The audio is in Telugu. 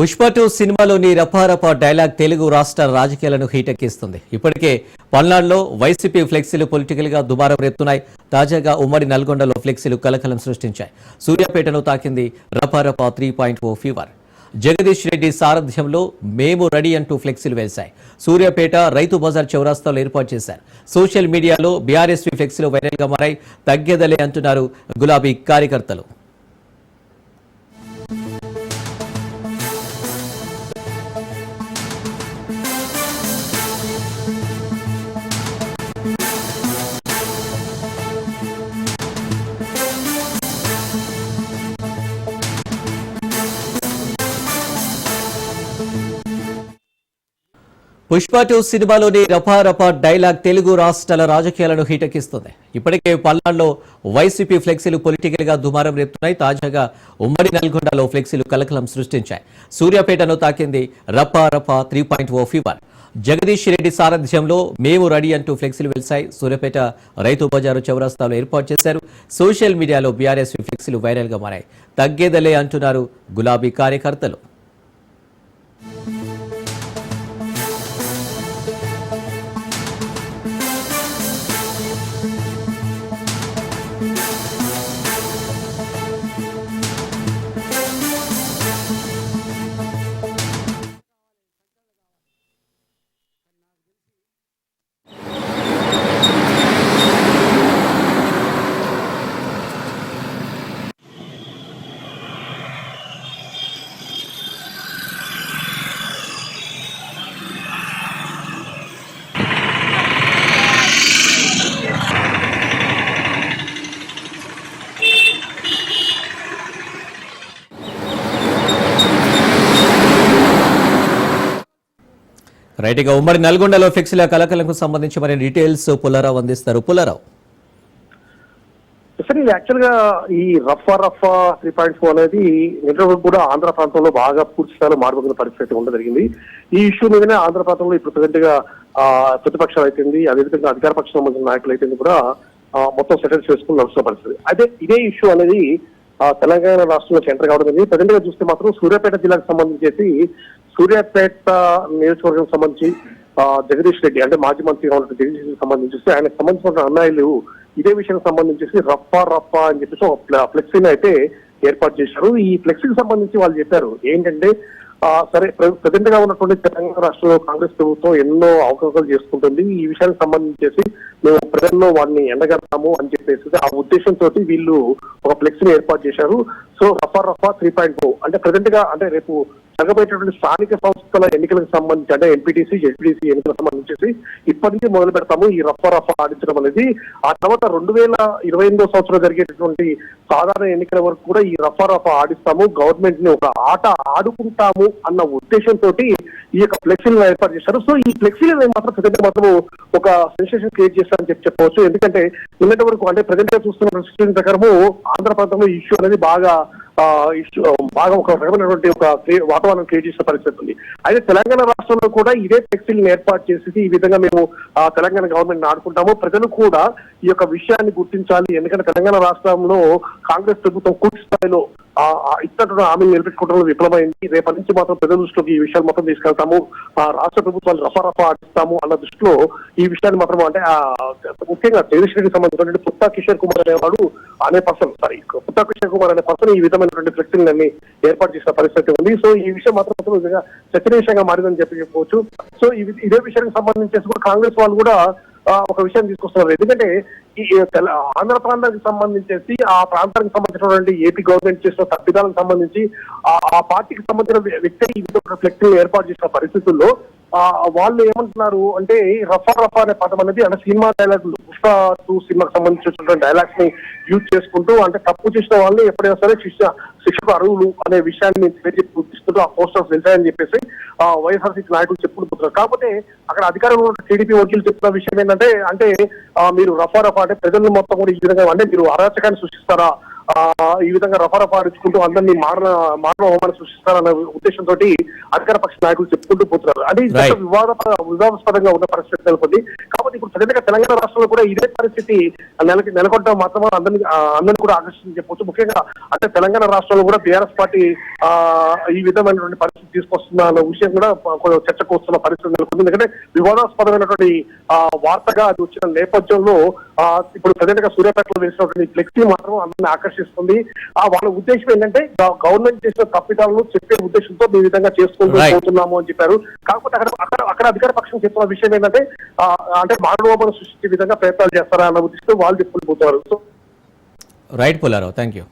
పుష్ప టూ సినిమాలోని రపారపా డైలాగ్ తెలుగు రాష్ట్ర రాజకీయాలను హీటెక్కిస్తుంది. ఇప్పటికే పల్నాడులో వైసీపీ ఫ్లెక్సీలు పొలిటికల్గా దుమారం రేపుతున్నాయి. తాజాగా ఉమ్మడి నల్గొండలో ఫ్లెక్సీలు కలకలం సృష్టించాయి. సూర్యాపేటను తాకింది రపారపా three point O fever. Jagadish Reddy సారథ్యంలో మేము రెడీ అంటూ ఫ్లెక్సీలు వేశాయి. సూర్యాపేట రైతు బజార్ చౌరాస్తాలో ఏర్పాటు చేశారు. సోషల్ మీడియాలో బీఆర్ఎస్పీ ఫ్లెక్సీలు వైరల్గా మారాయి. తగ్గేదలే అంటున్నారు గులాబీ కార్యకర్తలు. పుష్ప టూ సినిమాలోని రఫా డైలాగ్ తెలుగు రాష్ట్రాల రాజకీయాలను హీటెక్కిస్తుంది. ఇప్పటికే పల్నాడులో వైసీపీ ఫ్లెక్సీలు పొలిటికల్గా దుమారం రేపుతున్నాయి. తాజాగా ఉమ్మడి నల్గొండలో ఫ్లెక్సీలు కలకలం సృష్టించాయి. సూర్యాపేటను తాకింది రపారపా three point O fever. Jagadish Reddy సారథ్యంలో మేము రెడీ అంటూ ఫ్లెక్సీలు వెలిశాయి. సూర్యాపేట రైతు బజారు చౌరస్తాలో ఏర్పాటు చేశారు. సోషల్ మీడియాలో బీఆర్ఎస్ ఫ్లెక్సీలు వైరల్గా మారాయి. తగ్గేదలే అంటున్నారు గులాబీ కార్యకర్తలు. రైట్ ఇక ఉమ్మడి నల్గొండలో ఫిక్స్ల కలకలకు సంబంధించి మరి డీటెయిల్స్ పుల్లారావు అందిస్తారు. పుల్లారావు. సార్ ఇది యాక్చువల్గా ఈ రఫా రఫా త్రీ పాయింట్ ఫోర్ అనేది నిన్న కూడా ఆంధ్ర ప్రాంతంలో బాగా పూర్తి స్థాయిలో మారుమోగిన పరిస్థితి ఉండడం జరిగింది. ఈ ఇష్యూ మీదనే ఆంధ్ర ప్రాంతంలో ఇప్పుడు ప్రజెంట్గా ప్రతిపక్షాలు అయిపోయింది అదేవిధంగా అధికార పక్షం సంబంధించిన నాయకులు అయితే కూడా మొత్తం సెటిల్ చేసుకుని నడుస్తున్న పరిస్థితి. అయితే ఇదే ఇష్యూ అనేది తెలంగాణ రాష్ట్రంలో సెంటర్ కావడం జరిగింది. ప్రజెంట్గా చూస్తే మాత్రం సూర్యాపేట జిల్లాకు సంబంధించేసి సూర్యాపేట నియోజకవర్గం సంబంధించి జగదీష్ రెడ్డి అంటే మాజీ మంత్రిగా ఉన్న జగదీష్ రెడ్డికి సంబంధించి ఆయనకు సంబంధించిన అన్నాయులు ఇదే విషయానికి సంబంధించి రప్పా రప్పా అని చెప్పేసి ఒక ఫ్లెక్సీని అయితే ఏర్పాటు చేశారు. ఈ ఫ్లెక్సీకి సంబంధించి వాళ్ళు చెప్పారు. ఏంటంటే సరే ప్రజెంట్గా ఉన్నటువంటి తెలంగాణ రాష్ట్రంలో కాంగ్రెస్ ప్రభుత్వం ఎన్నో అవకాశాలు చేసుకుంటుంది. ఈ విషయానికి సంబంధించేసి మేము ప్రజల్లో వాడిని ఎండగడతాము అని చెప్పేసి ఆ ఉద్దేశంతో వీళ్ళు ఒక ఫ్లెక్స్ని ఏర్పాటు చేశారు. సో రఫా రఫా త్రీ పాయింట్ అంటే ప్రజెంట్గా అంటే రేపు జరగబోయేటటువంటి స్థానిక సంస్థల ఎన్నికలకు సంబంధించి అంటే ఎంపీటీసీ జెడ్పీటీసీ ఎన్నికలకు సంబంధించి ఇప్పటి నుంచి మొదలు పెడతాము. ఈ రఫా రఫా ఆడించడం అనేది ఆ తర్వాత రెండు వేల ఇరవై ఎనిమిదో సంవత్సరం జరిగేటటువంటి సాధారణ ఎన్నికల వరకు కూడా ఈ రఫా రఫా ఆడిస్తాము. గవర్నమెంట్ని ఒక ఆట ఆడుకుంటాము అన్న ఉద్దేశంతో ఈ యొక్క ఫ్లెక్సీలను ఏర్పాటు చేశారు. సో ఈ ఫ్లెక్సీలు మాత్రం ప్రజెంట్ మాత్రం ఒక సెన్సేషన్ క్రియేట్ చేస్తారని చెప్పి చెప్పవచ్చు. ఎందుకంటే నిన్నటి వరకు అంటే ప్రజెంట్గా చూస్తున్న సిచ్యువేషన్ ప్రకారము ఆంధ్ర ప్రాంతంలో ఇష్యూ అనేది బాగా బాగా ఒక రకమైనటువంటి ఒక వాతావరణం క్రియేట్ చేసిన పరిస్థితి ఉంది. అయితే తెలంగాణ రాష్ట్రంలో కూడా ఇదే టెక్స్టైల్ ఏర్పాటు చేసేసి ఈ విధంగా మేము ఆ, తెలంగాణ గవర్నమెంట్ ఆడుకుంటాము. ప్రజలు కూడా ఈ యొక్క విషయాన్ని గుర్తించాలి. ఎందుకంటే తెలంగాణ రాష్ట్రంలో కాంగ్రెస్ ప్రభుత్వం కూర్చు స్థాయిలో ఇచ్చినటువంటి హామీలు నిలబెట్టుకోవడంలో విఫలమైంది. రేపటి నుంచి మాత్రం ప్రజల దృష్టిలోకి ఈ విషయాలు మొత్తం తీసుకెళ్తాము. ఆ రాష్ట్ర ప్రభుత్వాలు రఫా రఫా ఆడిస్తాము అన్న దృష్టిలో ఈ విషయాన్ని మాత్రం అంటే ముఖ్యంగా జగదీష్ రెడ్డికి సంబంధించినటువంటి పుత్తా కిషోర్ కుమార్ అనేవాడు అనే పర్సన్ సారీ పుత్తా కిషోర్ కుమార్ అనే పర్సన్ ఈ విధమైనటువంటి ఫ్లెక్సీలన్నీ ఏర్పాటు చేసిన పరిస్థితి ఉంది. సో ఈ విషయం మాత్రం మొత్తం నిజంగా చర్చనీయంగా మారిందని చెప్పి చెప్పవచ్చు. సో ఇదే విషయానికి సంబంధించి కూడా కాంగ్రెస్ వాళ్ళు కూడా ఒక విషయం తీసుకొస్తున్నారు. ఎందుకంటే ఆంధ్ర ప్రాంతానికి సంబంధించేసి ఆ ప్రాంతానికి సంబంధించినటువంటి ఏపీ గవర్నమెంట్ చేసిన తప్పిదాలకు సంబంధించి ఆ పార్టీకి సంబంధించిన వ్యక్తి ఈ ఏర్పాటు చేసిన పరిస్థితుల్లో వాళ్ళు ఏమంటున్నారు అంటే రఫా రఫా అనే పదం అనేది అంటే సినిమా డైలాగ్ పుష్ప టూ సినిమాకి సంబంధించినటువంటి డైలాగ్స్ని యూజ్ చేసుకుంటూ అంటే తప్పు చేసిన వాళ్ళు ఎప్పుడైనా సరే శిక్ష శిక్షకు అరువులు అనే విషయాన్ని గుర్తిస్తుంటూ ఆ పోస్టర్స్ వెళ్తాయని చెప్పేసి ఆ వైఎస్ఆర్సీపీ నాయకులు చెప్పుకుంటున్నారు కాకపోతే అక్కడ అధికారంలో ఉన్న టీడీపీ వకీలు చెప్తున్న విషయం ఏంటంటే అంటే మీరు రఫా రఫా అంటే ప్రజలను మొత్తం కూడా ఈ విధంగా అంటే మీరు అరాచకాన్ని సృష్టిస్తారా? ఈ విధంగా రఫా ఆడించుకుంటూ అందరినీ మారణ మానవ హోమాన్ని సృష్టిస్తారన్న ఉద్దేశంతో అధికార పక్ష నాయకులు చెప్పుకుంటూ పోతున్నారు. చాలా వివాద వివాదాస్పదంగా ఉన్న పరిస్థితి నెలకొంది కాబట్టి ఇప్పుడు సడన్గా తెలంగాణ రాష్ట్రంలో కూడా ఇదే పరిస్థితి నెలకి నెలకొట్టడం మాత్రమే అందరినీ అందరినీ కూడా ఆకర్షించి చెప్పొచ్చు. ముఖ్యంగా అంటే తెలంగాణ రాష్ట్రంలో కూడా బీఆర్ఎస్ పార్టీ ఆ ఈ విధమైనటువంటి పరిస్థితి తీసుకొస్తున్న అన్న విషయం కూడా కొంచెం చర్చకు వస్తున్న పరిస్థితి నెలకొంది. ఎందుకంటే వివాదాస్పదమైనటువంటి ఆ, వార్తగా అది వచ్చిన నేపథ్యంలో ఆ, ఇప్పుడు ప్రజెంట్గా సూర్యాపేటలో వేసినటువంటి ఫ్లెక్సీ మాత్రం అందరిని ఆకర్షిస్తుంది. ఆ వాళ్ళ ఉద్దేశం ఏంటంటే గవర్నమెంట్ చేసిన తప్పిదాలను చెప్పే ఉద్దేశంతో ఈ విధంగా చేసుకుంటూ. పోతున్నాము అని చెప్పారు. కాకపోతే అక్కడ అక్కడ అక్కడ అధికార పక్షం చెప్తున్న విషయం ఏంటంటే అంటే మానవోపన సృష్టించే విధంగా ప్రయత్నాలు చేస్తారా అన్న ఉద్దేశంతో వాళ్ళు చెప్పుకుంటూ పోతున్నారు రైట్ పుల్లారావు థ్యాంక్ యూ